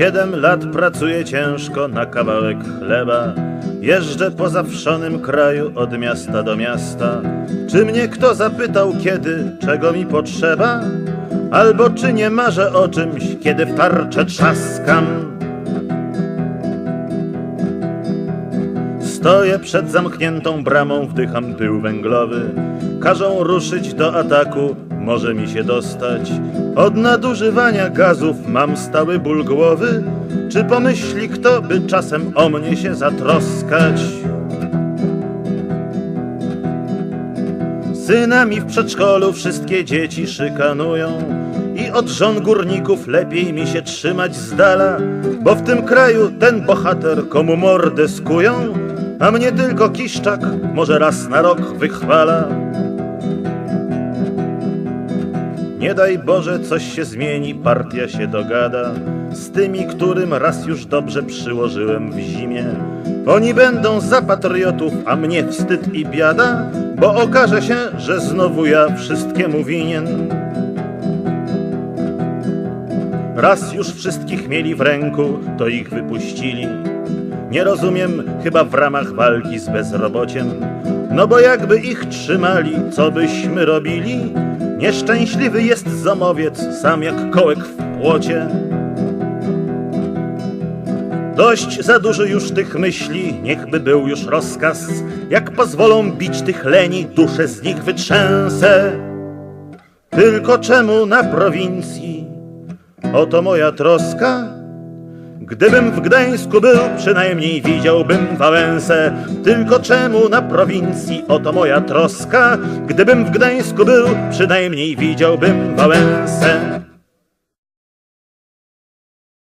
Siedem lat pracuję ciężko na kawałek chleba. Jeżdżę po zawszonym kraju od miasta do miasta. Czy mnie kto zapytał kiedy, czego mi potrzeba? Albo czy nie marzę o czymś, kiedy w tarczę trzaskam? Stoję przed zamkniętą bramą, wdycham pył węglowy. Każą ruszyć do ataku, może mi się dostać. Od nadużywania gazów mam stały ból głowy. Czy pomyśli kto, by czasem o mnie się zatroskać? Synami w przedszkolu wszystkie dzieci szykanują i od żon górników lepiej mi się trzymać z dala, bo w tym kraju ten bohater komu mordę skują, a mnie tylko Kiszczak może raz na rok wychwala. Nie daj Boże, coś się zmieni, partia się dogada z tymi, którym raz już dobrze przyłożyłem w zimie. Oni będą za patriotów, a mnie wstyd i biada, bo okaże się, że znowu ja wszystkiemu winien. Raz już wszystkich mieli w ręku, to ich wypuścili. Nie rozumiem, chyba w ramach walki z bezrobociem. No bo jakby ich trzymali, co byśmy robili? Nieszczęśliwy jest zamowiec, sam jak kołek w płocie. Dość za dużo już tych myśli, niechby był już rozkaz. Jak pozwolą bić tych leni, duszę z nich wytrzęsę. Tylko czemu na prowincji? Oto moja troska. Gdybym w Gdańsku był, przynajmniej widziałbym Wałęsę. Tylko czemu na prowincji? Oto moja troska. Gdybym w Gdańsku był, przynajmniej widziałbym Wałęsę.